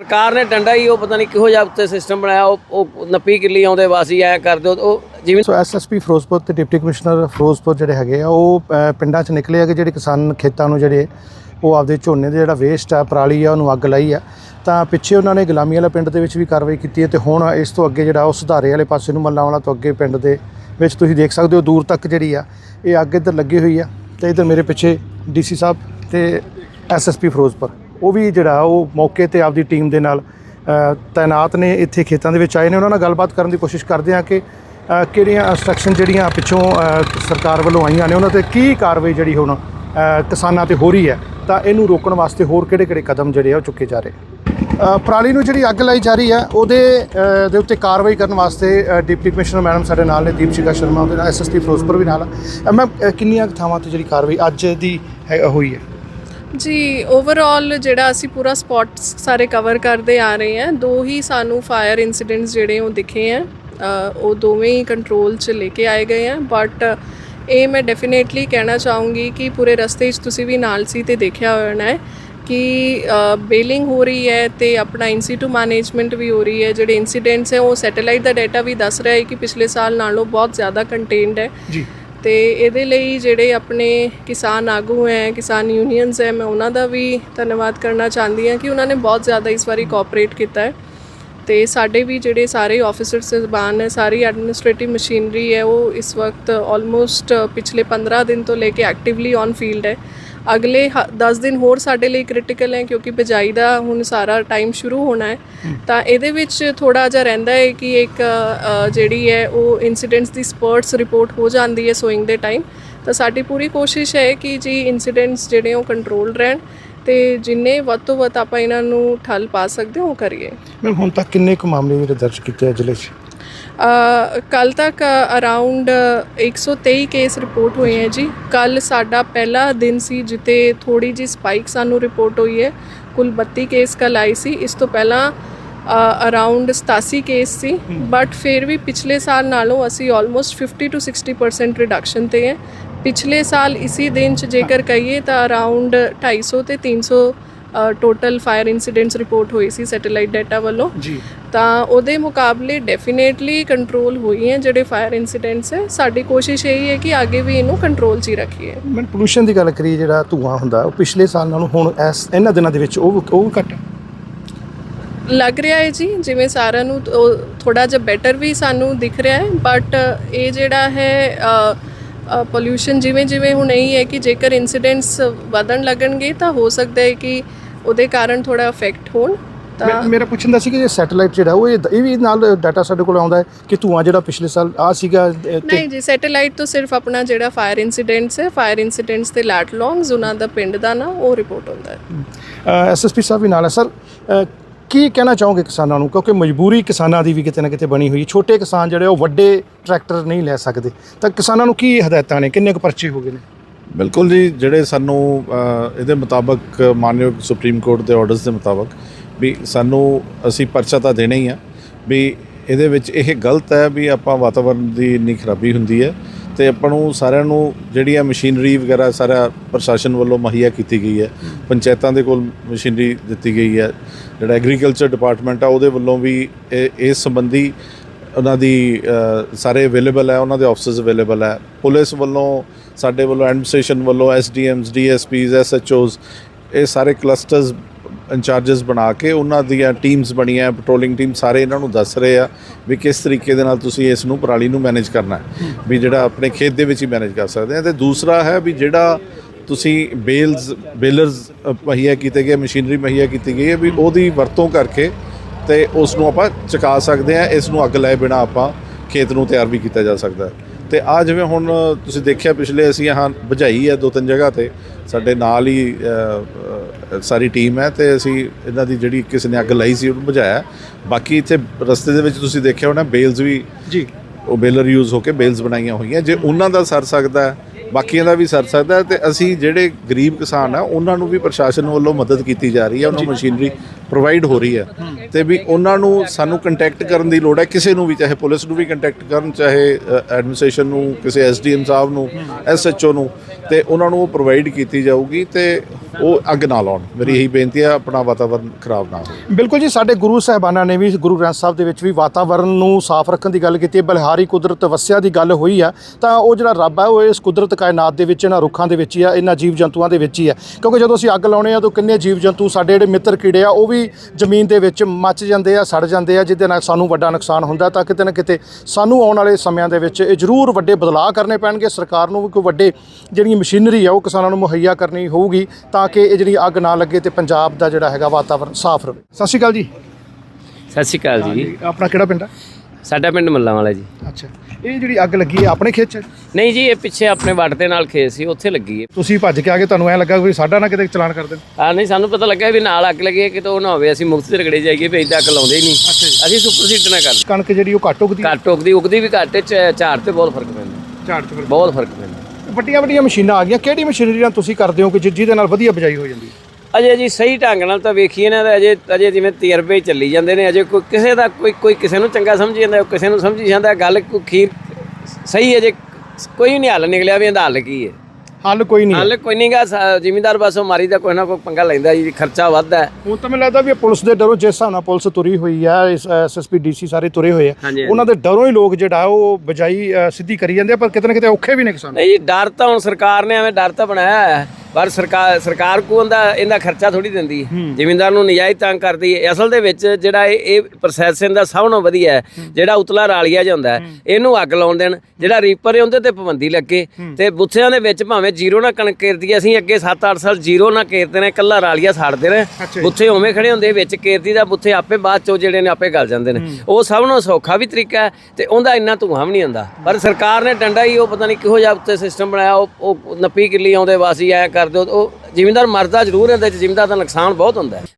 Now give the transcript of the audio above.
ਸਰਕਾਰ ਨੇ ਡੰਡਾ ਹੀ ਉਹ ਪਤਾ ਨਹੀਂ ਕਿਹੋ ਜਿਹਾ ਉੱਤੇ ਸਿਸਟਮ ਬਣਾਇਆ, ਉਹ ਉਹ ਨੱਪੀ ਕਿੱਲੀ ਆਉਂਦੇ ਵਾਸੀ ਐ ਕਰਦੇ, ਉਹ- ਉਹ ਜਿਵੇਂ ਸੋ ਐਸਐਸਪੀ ਫਿਰੋਜ਼ਪੁਰ ਤੇ ਡਿਪਟੀ ਕਮਿਸ਼ਨਰ ਫਿਰੋਜ਼ਪੁਰ ਜਿਹੜੇ ਹੈਗੇ ਆ, ਉਹ ਪਿੰਡਾਂ 'ਚ ਨਿਕਲੇ ਆ ਕਿ ਜਿਹੜੇ ਕਿਸਾਨ ਖੇਤਾਂ ਨੂੰ ਜਿਹੜੇ, ਉਹ ਆਪਦੇ ਝੋਨੇ ਦੇ ਜਿਹੜਾ ਵੇਸਟ ਆ, ਪਰਾਲੀ ਆ, ਉਹਨੂੰ ਅੱਗ ਲਾਈ ਆ। ਤਾਂ ਪਿੱਛੇ ਉਹਨਾਂ ਨੇ ਗੁਲਾਮੀ ਵਾਲਾ ਪਿੰਡ ਦੇ ਵਿੱਚ ਵੀ ਕਾਰਵਾਈ ਕੀਤੀ ਹੈ ਤੇ ਹੁਣ ਇਸ ਤੋਂ ਅੱਗੇ ਜਿਹੜਾ ਉਹ ਸੁਧਾਰੇ ਵਾਲੇ ਪਾਸੇ ਨੂੰ ਮੱਲਾਂ ਵਾਲਾ ਤੋਂ ਅੱਗੇ ਪਿੰਡ ਦੇ ਵਿੱਚ ਤੁਸੀਂ ਦੇਖ ਸਕਦੇ ਹੋ, ਦੂਰ ਤੱਕ ਜਿਹੜੀ ਆ, ਇਹ ਅੱਗ ਇੱਧਰ ਲੱਗੀ ਹੋਈ ਆ। ਤੇ ਇੱਧਰ ਮੇਰੇ ਪਿੱਛੇ ਡੀਸੀ ਸਾਹਿਬ ਤੇ ਐਸਐਸਪੀ ਫਿਰੋਜ਼ਪੁਰ। ਉਹ ਵੀ ਜਿਹੜਾ ਉਹ ਮੌਕੇ ਤੇ ਆਪਦੀ ਟੀਮ ਦੇ ਨਾਲ ਤਾਇਨਾਤ ਨੇ ਇੱਥੇ ਖੇਤਾਂ ਦੇ ਵਿੱਚ ਆਏ ਨੇ। ਉਹਨਾਂ ਨਾਲ ਗੱਲਬਾਤ ਕਰਨ ਦੀ ਕੋਸ਼ਿਸ਼ ਕਰਦੇ ਆ ਕਿ ਕਿਹੜੀਆਂ ਇੰਸਟਰਕਸ਼ਨ ਜਿਹੜੀਆਂ ਪਿੱਛੋਂ ਸਰਕਾਰ ਵੱਲੋਂ ਆਈਆਂ ਨੇ, ਉਹਨਾਂ ਤੇ ਕੀ ਕਾਰਵਾਈ ਜਿਹੜੀ ਹੁਣ ਕਿਸਾਨਾਂ ਤੇ ਹੋ ਰਹੀ ਹੈ, ਤਾਂ ਇਹਨੂੰ ਰੋਕਣ ਵਾਸਤੇ ਹੋਰ ਕਿਹੜੇ-ਕਿਹੜੇ ਕਦਮ ਜਿਹੜੇ ਆ ਉਹ ਚੁੱਕੇ ਜਾ ਰਹੇ ਪਰਾਲੀ ਨੂੰ ਜਿਹੜੀ ਅੱਗ ਲਾਈ ਜਾ ਰਹੀ ਹੈ, ਉਹਦੇ ਦੇ ਉੱਤੇ ਕਾਰਵਾਈ ਕਰਨ ਵਾਸਤੇ ਡਿਪਟੀ ਕਮਿਸ਼ਨਰ ਮੈਡਮ ਸਾਡੇ ਨਾਲ ਨੇ ਦੀਪਸ਼ਿਕਾ ਸ਼ਰਮਾ ਉਹਦੇ ਨਾਲ ਐਸਐਸਪੀ ਫਿਰੋਜ਼ਪੁਰ ਵੀ ਨਾਲ। ਆ ਮੈਂ ਕਿੰਨੀਆਂ ਕੁ ਥਾਵਾਂ ਤੇ ਜਿਹੜੀ ਕਾਰਵਾਈ ਅੱਜ ਦੀ ਹੈ- ਹੋਈ ਹੈ? ਜੀ ਓਵਰਆਲ ਜਿਹੜਾ ਅਸੀਂ ਪੂਰਾ ਸਪੌਟ ਸਾਰੇ ਕਵਰ ਕਰਦੇ ਆ ਰਹੇ ਹਾਂ, ਦੋ ਹੀ ਸਾਨੂੰ ਫਾਇਰ ਇਨਸੀਡੈਂਟਸ ਜਿਹੜੇ ਉਹ ਦਿਖੇ ਆ ਉਹ ਦੋਵੇਂ ਹੀ ਕੰਟਰੋਲ 'ਚ ਲੈ ਕੇ ਆਏ ਗਏ ਆ ਬਟ ਇਹ ਮੈਂ ਡੈਫੀਨੇਟਲੀ ਕਹਿਣਾ ਚਾਹੂੰਗੀ ਕਿ ਪੂਰੇ ਰਸਤੇ 'ਚ ਤੁਸੀਂ ਵੀ ਨਾਲ ਸੀ ਤੇ ਦੇਖਿਆ ਹੋਣਾ ਹੈ ਕਿ ਬੇਲਿੰਗ ਹੋ ਰਹੀ ਹੈ ਤੇ ਆਪਣਾ ਇਨਸੀਟੂ ਮੈਨੇਜਮੈਂਟ ਵੀ ਹੋ ਰਹੀ ਹੈ, ਜਿਹੜੇ ਇਨਸੀਡੈਂਟਸ ਹੈ ਉਹ ਸੈਟੇਲਾਈਟ ਦਾ ਡਾਟਾ ਵੀ ਦੱਸ ਰਿਹਾ ਹੈ ਕਿ ਪਿਛਲੇ ਸਾਲ ਨਾਲੋਂ ਬਹੁਤ ਜ਼ਿਆਦਾ ਕੰਟੇਨਡ ਹੈ। ਜੀ। ਤੇ ਇਹਦੇ ਲਈ ਜਿਹੜੇ ਆਪਣੇ ਕਿਸਾਨ ਆਗੂ ਹੈ, ਕਿਸਾਨ ਯੂਨੀਅਨਸ ਹੈ, ਮੈਂ ਉਹਨਾਂ ਦਾ ਵੀ ਧੰਨਵਾਦ ਕਰਨਾ ਚਾਹੁੰਦੀ ਹਾਂ ਕਿ ਉਹਨਾਂ ਨੇ ਬਹੁਤ ਜ਼ਿਆਦਾ ਇਸ ਵਾਰੀ ਕੋਆਪਰੇਟ ਕੀਤਾ ਹੈ। ਤੇ ਸਾਡੇ ਵੀ ਜਿਹੜੇ ਸਾਰੇ ਆਫੀਸਰ ਸਬਾਨ ਹੈ, ਸਾਰੀ ਐਡਮਿਨਿਸਟ੍ਰੇਟਿਵ ਮਸ਼ੀਨਰੀ ਹੈ, ਉਹ ਇਸ ਵਕਤ ਆਲਮੋਸਟ ਪਿਛਲੇ 15 ਦਿਨ ਤੋਂ ਲੈ ਕੇ ਐਕਟਿਵਲੀ ਔਨ ਫੀਲਡ ਹੈ। ਅਗਲੇ 10 ਦਿਨ ਹੋਰ ਸਾਡੇ ਲਈ ਕ੍ਰਿਟੀਕਲ ਹੈ ਕਿਉਂਕਿ ਬਿਜਾਈ ਦਾ ਹੁਣ ਸਾਰਾ ਟਾਈਮ ਸ਼ੁਰੂ ਹੋਣਾ ਹੈ। ਤਾਂ ਇਹਦੇ ਵਿੱਚ ਥੋੜਾ ਜਿਹਾ ਰਹਿੰਦਾ ਹੈ ਕਿ ਇੱਕ ਜਿਹੜੀ ਹੈ ਉਹ ਇਨਸੀਡੈਂਟਸ ਦੀ ਸਪਰਟਸ ਰਿਪੋਰਟ ਹੋ ਜਾਂਦੀ ਹੈ ਸੋਇੰਗ ਦੇ ਟਾਈਮ ਤਾਂ ਸਾਡੀ ਪੂਰੀ ਕੋਸ਼ਿਸ਼ ਹੈ ਕਿ ਜੀ ਇਨਸੀਡੈਂਟਸ ਜਿਹੜੇ ਉਹ ਕੰਟਰੋਲ ਰਹਿਣ ਤੇ ਜਿੰਨੇ ਵੱਧ ਤੋਂ ਵੱਧ ਆਪਾਂ ਇਹਨਾਂ ਨੂੰ ਠੱਲ ਪਾ ਸਕਦੇ ਹਾਂ ਉਹ ਕਰੀਏ। ਮੈਂ ਹੁਣ ਤੱਕ ਕਿੰਨੇ ਕੁ ਮਾਮਲੇ ਜਿਹੜੇ ਦਰਜ ਕੀਤੇ ਆ ਜ਼ਿਲ੍ਹੇ 'ਚ? ਕੱਲ ਤੱਕ ਅਰਾਊਂਡ 123 ਕੇਸ ਰਿਪੋਰਟ ਹੋਏ ਹੈ ਜੀ। ਕੱਲ ਸਾਡਾ ਪਹਿਲਾ ਦਿਨ ਸੀ ਜਿੱਤੇ ਥੋੜੀ ਜੀ ਸਪਾਈਕ ਸਾਨੂੰ ਰਿਪੋਰਟ ਹੋਈ ਹੈ। ਕੁੱਲ 32 ਕੇਸ ਕੱਲ ਆਈ ਸੀ। ਇਸ ਤੋਂ ਪਹਿਲਾਂ ਅਰਾਊਂਡ 87 ਕੇਸ ਸੀ। ਬਟ ਫਿਰ ਵੀ ਪਿਛਲੇ ਸਾਲ ਨਾਲੋਂ ਅਸੀਂ ਆਲਮੋਸਟ 50 ਟੂ 60% ਰਿਡਕਸ਼ਨ ਤੇ ਹੈ। ਪਿਛਲੇ ਸਾਲ ਇਸੀ ਦਿਨ ਚ ਜੇਕਰ ਕਹੀਏ ਤਾਂ ਅਰਾਊਂਡ 250 ਤੇ 300 ਟੋਟਲ ਫਾਇਰ ਇਨਸੀਡੈਂਟਸ ਰਿਪੋਰਟ ਹੋਈ ਸੀ ਸੈਟੇਲਾਈਟ ਡਾਟਾ ਵੱਲੋਂ। ਜੀ। ਤਾਂ ਉਹਦੇ ਮੁਕਾਬਲੇ ਡੈਫੀਨੇਟਲੀ ਕੰਟਰੋਲ ਹੋਈ ਹੈ ਜਿਹੜੇ ਫਾਇਰ ਇਨਸੀਡੈਂਟਸ ਹੈ। ਸਾਡੀ ਕੋਸ਼ਿਸ਼ ਇਹ ਹੈ ਕਿ ਅੱਗੇ ਵੀ ਇਹਨੂੰ ਕੰਟਰੋਲ 'ਚ ਹੀ ਰੱਖੀਏ। ਮੈਂ ਪੋਲੂਸ਼ਨ ਦੀ ਗੱਲ ਕਰੀਏ ਜਿਹੜਾ ਧੂਆਂ ਹੁੰਦਾ ਉਹ ਪਿਛਲੇ ਸਾਲ ਨਾਲੋਂ ਹੁਣ ਇਸ ਇਹਨਾਂ ਦਿਨਾਂ ਦੇ ਵਿੱਚ ਉਹ ਉਹ ਘੱਟ ਲੱਗ ਰਿਹਾ ਹੈ ਜੀ ਜਿਵੇਂ ਸਾਰਿਆਂ ਨੂੰ ਥੋੜਾ ਜਿਹਾ ਬੈਟਰ ਵੀ ਸਾਨੂੰ ਦਿਖ ਰਿਹਾ ਹੈ ਬਟ ਇਹ ਜਿਹੜਾ ਹੈ ਪੋਲੂਸ਼ਨ ਜਿਵੇਂ ਜਿਵੇਂ ਹੁਣ ਇਹ ਹੈ ਕਿ ਜੇਕਰ ਇਨਸੀਡੈਂਟਸ ਵਧਣ ਲੱਗਣਗੇ ਤਾਂ ਹੋ ਸਕਦਾ ਹੈ ਕਿ ਉਹਦੇ ਕਾਰਨ ਥੋੜਾ ਇਫੈਕਟ ਹੋਣ ਤਾਂ ਮੇਰਾ ਪੁੱਛਣ ਦਾ ਸੀ ਕਿ ਇਹ ਸੈਟੇਲਾਈਟ ਜਿਹੜਾ ਉਹ ਇਹ ਵੀ ਨਾਲ ਡਾਟਾ ਸਾਡੇ ਕੋਲ ਆਉਂਦਾ ਹੈ ਕਿ ਧੂਆਂ ਜਿਹੜਾ ਪਿਛਲੇ ਸਾਲ ਆ ਸੀਗਾ ਨਹੀਂ ਜੀ ਸੈਟੇਲਾਈਟ ਤੋਂ ਸਿਰਫ ਆਪਣਾ ਜਿਹੜਾ ਫਾਇਰ ਇਨਸੀਡੈਂਟਸ ਹੈ ਫਾਇਰ ਇਨਸੀਡੈਂਟਸ ਤੇ ਲੈਟ ਲੌਂਗਸ ਉਹਨਾਂ ਦਾ ਪਿੰਡ ਦਾ ਨਾ ਉਹ ਰਿਪੋਰਟ ਹੁੰਦਾ ਹੈ। ਐਸਐਸਪੀ ਸਾਹਿਬ ਵੀ ਨਾਲ ਹੈ। ਸਰ ਕੀ ਕਹਿਣਾ ਚਾਹੋਗੇ ਕਿਸਾਨਾਂ ਨੂੰ? ਕਿਉਂਕਿ ਮਜਬੂਰੀ ਕਿਸਾਨਾਂ ਦੀ ਵੀ ਕਿਤੇ ਨਾ ਕਿਤੇ ਬਣੀ ਹੋਈ ਹੈ। ਛੋਟੇ ਕਿਸਾਨ ਜਿਹੜੇ ਉਹ ਵੱਡੇ ਟਰੈਕਟਰ ਨਹੀਂ ਲੈ ਸਕਦੇ। ਤਾਂ ਕਿਸਾਨਾਂ ਨੂੰ ਕੀ ਹਦਾਇਤਾਂ ਨੇ? ਕਿੰਨੇ ਕੁ ਪਰਚੇ ਹੋ ਗਏ ਨੇ? ਬਿਲਕੁਲ ਜੀ, ਜਿਹੜੇ ਸਾਨੂੰ ਇਹਦੇ ਮੁਤਾਬਕ ਮਾਨਯੋਗ ਸੁਪਰੀਮ ਕੋਰਟ ਦੇ ਆਰਡਰਸ ਦੇ ਮੁਤਾਬਕ ਵੀ ਸਾਨੂੰ ਅਸੀਂ ਪਰਚਾ ਤਾਂ ਦੇਣਾ ਹੀ ਆ ਵੀ ਇਹਦੇ ਵਿੱਚ ਇਹ ਗਲਤ ਹੈ ਵੀ ਆਪਾਂ ਵਾਤਾਵਰਣ ਦੀ ਇੰਨੀ ਖਰਾਬੀ ਹੁੰਦੀ ਹੈ ਤੇ ਆਪਾਂ ਨੂੰ ਸਾਰਿਆਂ ਨੂੰ ਜਿਹੜੀ ਆ ਮਸ਼ੀਨਰੀ ਵਗੈਰਾ ਸਾਰਾ ਪ੍ਰਸ਼ਾਸਨ ਵੱਲੋਂ ਮੁਹੱਈਆ ਕੀਤੀ ਗਈ ਹੈ। ਪੰਚਾਇਤਾਂ ਦੇ ਕੋਲ ਮਸ਼ੀਨਰੀ ਦਿੱਤੀ ਗਈ ਹੈ। ਜਿਹੜਾ ਐਗਰੀਕਲਚਰ ਡਿਪਾਰਟਮੈਂਟ ਆ, ਉਹਦੇ ਵੱਲੋਂ ਵੀ ਇਹ- ਇਸ ਸੰਬੰਧੀ ਉਹਨਾਂ ਦੀ ਸਾਰੇ ਅਵੇਲੇਬਲ ਹੈ, ਉਹਨਾਂ ਦੇ ਆਫਿਸਸ ਅਵੇਲੇਬਲ ਹੈ। ਪੁਲਿਸ ਵੱਲੋਂ, ਸਾਡੇ ਵੱਲੋਂ ਐਡਮਿਨਿਸਟ੍ਰੇਸ਼ਨ ਵੱਲੋਂ ਐਸਡੀਐਮਸ ਡੀਐਸਪੀਸ ਐਸਐਚਓਸ ਇਹ ਸਾਰੇ ਕਲਸਟਰਸ ਇੰਚਾਰजेस ਬਣਾ ਕੇ ਉਹਨਾਂ ਦੀਆਂ ਟੀਮਸ ਬਣੀਆਂ ਪੈਟਰੋਲਿੰਗ ਟੀਮ ਸਾਰੇ ਇਹਨਾਂ ਨੂੰ ਦੱਸ ਰਹੇ ਆ ਵੀ ਕਿਸ ਤਰੀਕੇ ਦੇ ਨਾਲ ਤੁਸੀਂ ਇਸ ਨੂੰ ਪਰਾਲੀ ਨੂੰ ਮੈਨੇਜ ਕਰਨਾ ਵੀ ਜਿਹੜਾ ਆਪਣੇ ਖੇਤ ਦੇ ਵਿੱਚ ਹੀ ਮੈਨੇਜ ਕਰ ਸਕਦੇ ਆ। ਤੇ ਦੂਸਰਾ ਹੈ ਵੀ ਜਿਹੜਾ ਤੁਸੀਂ ਬੇਲਸ ਬੇਲਰਸ ਮੁਹੱਈਆ ਕੀਤੇ ਗਏ, ਮਸ਼ੀਨਰੀ ਮੁਹੱਈਆ ਕੀਤੀ ਗਈ ਹੈ ਵੀ ਉਹਦੀ ਵਰਤੋਂ ਕਰਕੇ ਤੇ ਉਸ ਨੂੰ ਆਪਾਂ ਚੁਕਾ ਸਕਦੇ ਆ, ਇਸ ਨੂੰ ਅੱਗ ਲਾਏ ਬਿਨਾ ਆਪਾਂ ਖੇਤ ਨੂੰ ਤਿਆਰ ਵੀ ਕੀਤਾ ਜਾ ਸਕਦਾ ਹੈ। ਤੇ ਆ ਜਿਵੇਂ ਹੁਣ ਤੁਸੀਂ ਦੇਖਿਆ ਪਿਛਲੇ ਅਸੀਂ ਹਾਂ ਬੁਝਾਈ ਹੈ ਦੋ ਤਿੰਨ ਜਗ੍ਹਾ ਤੇ ਸਾਡੇ ਨਾਲ ਹੀ ਸਾਰੀ ਟੀਮ ਹੈ ਤੇ ਅਸੀਂ ਇਹਨਾਂ ਦੀ ਜਿਹੜੀ ਕਿਸੇ ਨੇ ਅੱਗ ਲਾਈ ਸੀ ਉਹਨੂੰ ਬੁਝਾਇਆ ਬਾਕੀ ਇੱਥੇ ਰਸਤੇ ਦੇ ਵਿੱਚ ਤੁਸੀਂ ਦੇਖਿਆ ਹੋਣਾ ਬੇਲਸ ਵੀ ਜੀ। ਉਹ ਬੇਲਰ ਯੂਜ਼ ਹੋ ਕੇ ਬੇਲਸ ਬਣਾਈਆਂ ਹੋਈਆਂ ਜੇ ਉਹਨਾਂ ਦਾ ਸਰ ਸਕਦਾ ਬਾਕੀਆਂ ਦਾ ਵੀ ਸਰ ਸਕਦਾ ਤੇ ਅਸੀਂ ਜਿਹੜੇ ਗਰੀਬ ਕਿਸਾਨ ਆ ਉਹਨਾਂ ਨੂੰ ਵੀ ਪ੍ਰਸ਼ਾਸਨ ਵੱਲੋਂ ਮਦਦ ਕੀਤੀ ਜਾ ਰਹੀ ਹੈ ਉਹਨਾਂ ਨੂੰ ਮਸ਼ੀਨਰੀ ਪ੍ਰੋਵਾਈਡ ਹੋ ਰਹੀ ਹੈ। ਤੇ ਵੀ ਉਹਨਾਂ ਨੂੰ ਸਾਨੂੰ ਕੰਟੈਕਟ ਕਰਨ ਦੀ ਲੋੜ ਹੈ, ਕਿਸੇ ਨੂੰ ਵੀ, ਚਾਹੇ ਪੁਲਿਸ ਨੂੰ ਵੀ ਕੰਟੈਕਟ ਕਰਨ, ਚਾਹੇ ਐਡਮਿਨਿਸਟ੍ਰੇਸ਼ਨ ਨੂੰ, ਕਿਸੇ ਐਸਡੀਐਮ ਸਾਹਿਬ ਨੂੰ ਐਸਐਚਓ ਨੂੰ, ਤੇ ਉਹਨਾਂ ਨੂੰ ਉਹ ਪ੍ਰੋਵਾਈਡ ਕੀਤੀ ਜਾਊਗੀ ਤੇ ਉਹ ਅੱਗ ਨਾ ਲਾਉਣ। ਮੇਰੀ ਇਹੀ ਬੇਨਤੀ ਹੈ, ਆਪਣਾ ਵਾਤਾਵਰਨ ਖਰਾਬ ਨਾ ਹੋਵੇ। ਬਿਲਕੁਲ ਜੀ, ਸਾਡੇ ਗੁਰੂ ਸਾਹਿਬਾਨਾਂ ਨੇ ਵੀ, ਗੁਰੂ ਗ੍ਰੰਥ ਸਾਹਿਬ ਦੇ ਵਿੱਚ ਵੀ ਵਾਤਾਵਰਨ ਨੂੰ ਸਾਫ਼ ਰੱਖਣ ਦੀ ਗੱਲ ਕੀਤੀ ਹੈ। ਬਲਿਹਾਰੀ ਕੁਦਰਤ ਵਸਿਆ ਦੀ ਗੱਲ ਹੋਈ ਆ ਤਾਂ ਉਹ ਜਿਹੜਾ ਰੱਬ ਆ ਉਹ ਇਸ ਕੁਦਰਤ ਕਾਇਨਾਤ ਦੇ ਵਿੱਚ, ਇਹਨਾਂ ਰੁੱਖਾਂ ਦੇ ਵਿੱਚ ਹੀ ਆ ਇਹਨਾਂ ਜੀਵ ਜੰਤੂਆਂ ਦੇ ਵਿੱਚ ਹੀ ਆ ਕਿਉਂਕਿ ਜਦੋਂ ਅਸੀਂ ਅੱਗ ਲਾਉਣੇ ਆ ਤਾਂ ਕਿੰਨੇ ਜੀਵ ਜੰਤੂ, ਸਾਡੇ ਜਿਹੜੇ ਮਿੱਤਰ ਕੀੜੇ ਆ, ਉਹ ਵੀ ਜ਼ਮੀਨ ਦੇ ਵਿੱਚ ਮੱਚ ਜਾਂਦੇ ਆ ਸੜ ਜਾਂਦੇ ਆ ਜਿਹਦੇ ਨਾਲ ਸਾਨੂੰ ਵੱਡਾ ਨੁਕਸਾਨ ਹੁੰਦਾ ਤਾਂ ਕਿਤੇ ਨਾ ਕਿਤੇ ਸਾਨੂੰ ਆਉਣ ਵਾਲੇ ਸਮਿਆਂ ਦੇ ਵਿੱਚ ਇਹ ਜ਼ਰੂਰ ਵੱਡੇ ਬਦਲਾਅ ਕਰਨੇ ਪੈਣਗੇ। ਸਰਕਾਰ ਨੂੰ ਵੀ ਕੋਈ ਵੱਡੇ ਜਿਹੜੀਆਂ ਮਸ਼ੀਨਰੀ ਆ ਉਹ ਕਿਸਾਨਾਂ ਨੂੰ ਮੁਹੱਈਆ ਕਰਨੀ ਹੋਊਗੀ ਤਾਂ ਕਿ ਇਹ ਜਿਹੜੀ ਅੱਗ ਨਾ ਲੱਗੇ ਤੇ ਪੰਜਾਬ ਦਾ ਜਿਹੜਾ ਹੈਗਾ ਵਾਤਾਵਰਣ ਸਾਫ਼ ਰਹੇ। ਸਤਿ ਸ਼੍ਰੀ ਅਕਾਲ ਜੀ। ਸਤਿ ਸ਼੍ਰੀ ਅਕਾਲ ਜੀ। ਆਪਣਾ ਕਿਹੜਾ ਪਿੰਡ ਆ? ਸਾਡਾ ਪਿੰਡ ਮੱਲਾਂ ਵਾਲਾ ਜੀ। ਅੱਛਾ। ਇਹ ਜਿਹੜੀ ਅੱਗ ਲੱਗੀ ਹੈ ਆਪਣੇ ਖੇਤ 'ਚ? ਨਹੀਂ ਜੀ ਇਹ ਪਿੱਛੇ ਆਪਣੇ ਵੱਟ ਦੇ ਨਾਲ ਖੇਤ ਸੀ ਉੱਥੇ ਲੱਗੀ ਹੈ। ਤੁਸੀਂ ਭੱਜ ਕੇ ਆ ਗਏ ਤੁਹਾਨੂੰ ਐ ਲੱਗਾ ਵੀ ਸਾਡਾ ਨਾ ਕਿਤੇ ਚਲਾਨ ਕਰ ਦੇਣ? ਆ ਨਹੀਂ ਸਾਨੂੰ ਪਤਾ ਲੱਗਾ ਵੀ ਨਾਲ ਅੱਗ ਲੱਗੀ ਹੈ ਕਿਤੇ ਉਹ ਨਾ ਹੋਵੇ ਅਸੀਂ ਮੁਕਤ ਰਗੜੇ ਜਾਈਏ ਵੀ ਇਦਾਂ ਅੱਗ ਲਾਉਂਦੇ ਹੀ ਨਹੀਂ ਅਸੀਂ ਸੁਪਰ ਸੀਡਰ ਨਾ ਕਰਦੇ ਕਣਕ ਜਿਹੜੀ ਉਹ ਘੱਟ ਉਗਦੀ ਘੱਟ ਉਗਦੀ ਉਗਦੀ ਵੀ ਘੱਟ ਚ- ਝਾੜ ਤੇ ਬਹੁਤ ਫ਼ਰਕ ਪੈਂਦਾ। ਝਾੜ 'ਚ ਬਹੁਤ ਫ਼ਰਕ ਪੈਂਦਾ। ਵੱਡੀਆਂ ਵੱਡੀਆਂ ਮਸ਼ੀਨਾਂ ਆ ਗਈਆਂ ਕਿਹੜੀ ਮਸ਼ੀਨਰੀ ਨਾਲ ਤੁਸੀਂ ਕਰਦੇ ਹੋ ਕਿ ਜਿਹਦੇ ਨਾਲ ਵਧੀਆ ਬਜਾਈ ਹੋ ਜਾਂਦੀ ਹੈ? ਅਜੇ ਜੀ ਸਹੀ ਢੰਗ ਨਾਲ ਤਾਂ ਵੇਖੀਏ ਨਾ ਤਾਂ ਅਜੇ ਅਜੇ ਜਿਵੇਂ ਤਜਰਬੇ ਚੱਲੀ ਜਾਂਦੇ ਨੇ ਅਜੇ ਕੋਈ ਕਿਸੇ ਦਾ ਕੋਈ ਕੋਈ ਕਿਸੇ ਨੂੰ ਚੰਗਾ ਸਮਝੀ ਜਾਂਦਾ ਕਿਸੇ ਨੂੰ ਸਮਝੀ ਜਾਂਦਾ ਗੱਲ ਕੋਈ ਖੀਰ ਸਹੀ ਅਜੇ ਕੋਈ ਨਹੀਂ ਹੱਲ ਨਿਕਲਿਆ ਵੀ ਇਹਦਾ ਹੱਲ ਕੀ ਹੈ। ਹੱਲ ਕੋਈ ਨਹੀਂ ਹੱਲ ਕੋਈ ਨਹੀਂਗਾ ਜ਼ਿਮੀਂਦਾਰ ਬਸੋਂ ਮਾਰੀ ਦਾ ਕੋਈ ਨਾ ਕੋਈ ਪੰਗਾ ਲੈਂਦਾ ਜੀ ਖਰਚਾ ਵੱਧਦਾ ਹੈ। ਹੁਣ ਤਾਂ ਮੈਨੂੰ ਲੱਗਦਾ ਵੀ ਪੁਲਿਸ ਦੇ ਡਰੋਂ ਜਿਸ ਹਿਸਾਬ ਨਾਲ ਪੁਲਿਸ ਤੁਰੀ ਹੋਈ ਆ ਐਸਐਸਪੀ ਡੀਸੀ ਸਾਰੇ ਤੁਰੇ ਹੋਏ ਆ। ਉਹਨਾਂ ਦੇ ਡਰੋਂ ਹੀ ਲੋਕ ਜਿਹੜਾ ਉਹ ਬਜਾਈ ਸਿੱਧੀ ਕਰੀ ਜਾਂਦੇ ਆ ਪਰ ਕਿਤੇ ਨਾ ਕਿਤੇ ਔਖੇ ਵੀ ਨੇ ਕਿਸਾਨ। ਨਹੀਂ ਜੀ ਡਰ ਤਾਂ ਹੁਣ ਸਰਕਾਰ ਨੇ ਐਵੇਂ ਡਰ ਤਾਂ ਬਣਾਇਆ ਹੈ। ਪਰ ਸਰਕਾਰ ਸਰਕਾਰ ਕੋ ਉਹਦਾ ਇਹਦਾ ਖਰਚਾ ਥੋੜੀ ਦਿੰਦੀ ਹੈ। ਜ਼ਿਮੀਂਦਾਰ ਨੂੰ ਨਜਾਇਜ਼ ਤੰਗ ਕਰਦੀ ਹੈ। ਅਸਲ ਦੇ ਵਿੱਚ ਜਿਹੜਾ ਇਹ ਇਹ ਪ੍ਰੋਸੈਸਿੰਗ ਦਾ ਸਭ ਤੋਂ ਵਧੀਆ ਹੈ ਜਿਹੜਾ ਉਤਲਾ ਰਾਲੀਆ ਜਾਂਦਾ ਹੈ ਇਹਨੂੰ ਅੱਗ ਲਾਉਣ ਦੇਣ ਜਿਹੜਾ ਰੀਪਰ ਹੈ ਉਹਦੇ ਤੇ ਪਾਬੰਦੀ ਲੱਗੇ। ਤੇ ਬੁੱਥਿਆਂ ਦੇ ਵਿੱਚ ਭਾਵੇਂ ਜ਼ੀਰੋ ਨਾ ਕਣਕ ਕੇਰਦੀ ਅਸੀਂ ਅੱਗੇ 7-8 ਸਾਲ ਜ਼ੀਰੋ ਨਾ ਕੇਰਦੇ ਨੇ ਕੱਲਾ ਰਾਲੀਆ ਛੱਡਦੇ ਨੇ ਬੁੱਥੇ ਉਵੇਂ ਖੜੇ ਹੁੰਦੇ ਵਿੱਚ ਕੇਰਦੀ ਦਾ ਬੁੱਥੇ ਆਪੇ ਬਾਅਦ ਚੋਂ ਜਿਹੜੇ ਨੇ ਆਪੇ ਗਲ ਜਾਂਦੇ ਨੇ। ਉਹ ਸਭ ਤੋਂ ਸੌਖਾ ਵੀ ਤਰੀਕਾ ਹੈ ਤੇ ਉਹਦਾ ਇੰਨਾ ਧੂਆਂ ਵੀ ਨਹੀਂ ਆਉਂਦਾ ਪਰ ਸਰਕਾਰ ਨੇ ਡੰਡਾ ਹੀ ਉਹ ਪਤਾ ਨਹੀਂ ਕਿਹੋ ਜਿਹਾ ਉੱਤੇ ਸਿਸਟਮ ਬਣਾਇਆ ਉਹ ਉਹ ਨੱਪੀ ਕਿੱਲੀ ਆਉਂਦੇ ਵਾਸੀ ਐ ਕਰਦੇ ਉਹ ਜ਼ਿਮੀਂਦਾਰ ਮਰਦਾ ਜ਼ਰੂਰ ਇਹਦੇ ਚ ਜ਼ਿਮੀਂਦਾਰ ਦਾ ਨੁਕਸਾਨ ਬਹੁਤ ਹੁੰਦਾ ਹੈ।